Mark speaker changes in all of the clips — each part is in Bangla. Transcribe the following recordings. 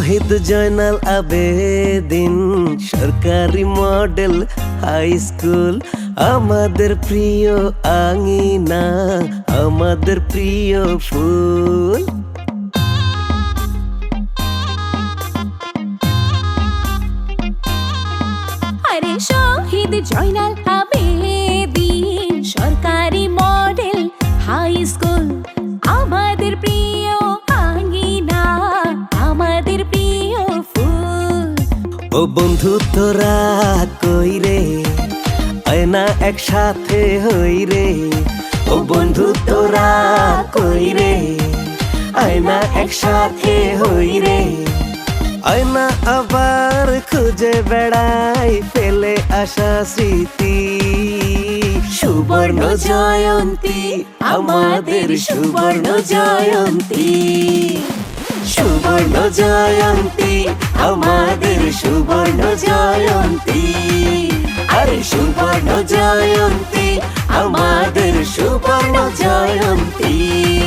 Speaker 1: শহীদ জয়নাল আবেদিন সরকারি মডেল হাই স্কুল আমাদের প্রিয় আঙিনা আমাদের প্রিয় ফুল
Speaker 2: আরে শহীদ জয়নাল
Speaker 1: বন্ধু তোরা কই রে? আয়না একসাথে হই রে। ও বন্ধু তোরা কই রে? আয়না একসাথে হই রে। আয়না আবার খুঁজে বেড়াই ফেলে আসা স্মৃতি। সুবর্ণ জয়ন্তী, আমাদের সুবর্ণ জয়ন্তী। সুবর্ণ জয়ন্তী আমাদের সুবর্ণ জয়ন্তী। আরে সুবর্ণ জয়ন্তী আমাদের সুবর্ণ জয়ন্তী।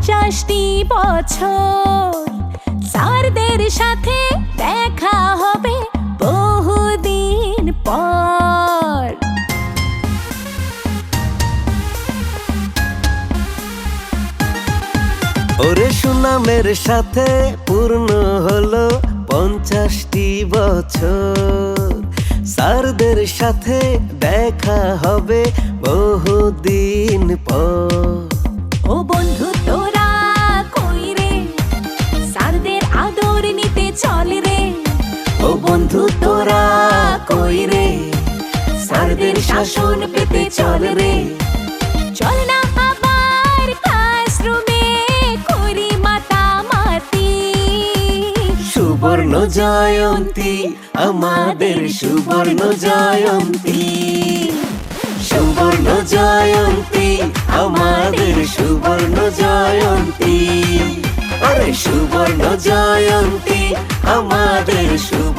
Speaker 2: পঞ্চাশটি বছর। স্যারদের সাথে দেখা হবে বহুদিন পর।
Speaker 1: ওরে সুনামের সাথে পূর্ণ হলো পঞ্চাশটি বছর। স্যারদের সাথে দেখা হবে বহুদিন পর।
Speaker 2: ও বন্ধু তোরা কই রে? স্যারদের শাসন পেতে চল রে। চল না আবার ক্লাসরুমে করি মাতামাতি।
Speaker 1: সুবর্ণ জয়ন্তী, আমাদের সুবর্ণ জয়ন্তী। সুবর্ণ জয়ন্তী, আমাদের সুবর্ণ জয়ন্তী। আরে সুবর্ণ জয়ন্তী, আমাদের সুবর্ণ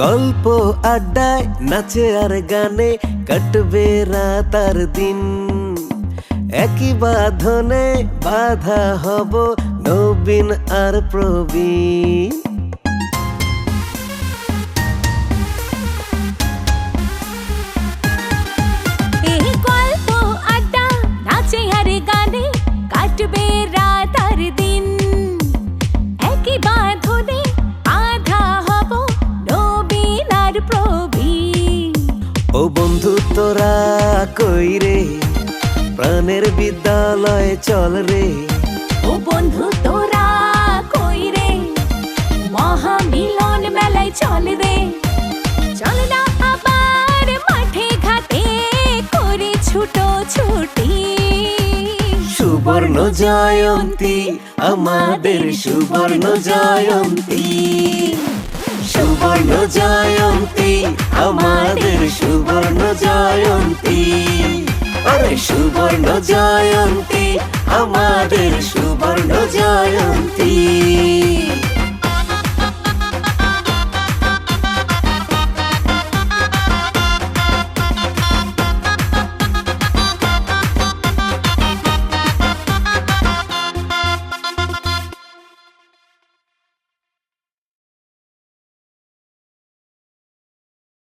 Speaker 1: গল্প আড্ডায় নাচে আর গানে কাটবে রাত আর দিন। একই বাঁধনে বাধা হব নবীন আর প্রবীণ। প্রাণের বিদ্যালয়ে চল রে।
Speaker 2: ও বন্ধু তোরা কই রে? মহামিলন মেলায় চল রে। চল না আবার মাঠে ঘাটে করে ছুটো ছুটি।
Speaker 1: সুবর্ণ জয়ন্তী আমাদের সুবর্ণ জয়ন্তী। সুবর্ণ জয়ন্তী আমাদের সুবর্ণ জয়ন্তী। সুবর্ণ জয়ন্তী আমাদের সুবর্ণ জয়ন্তী।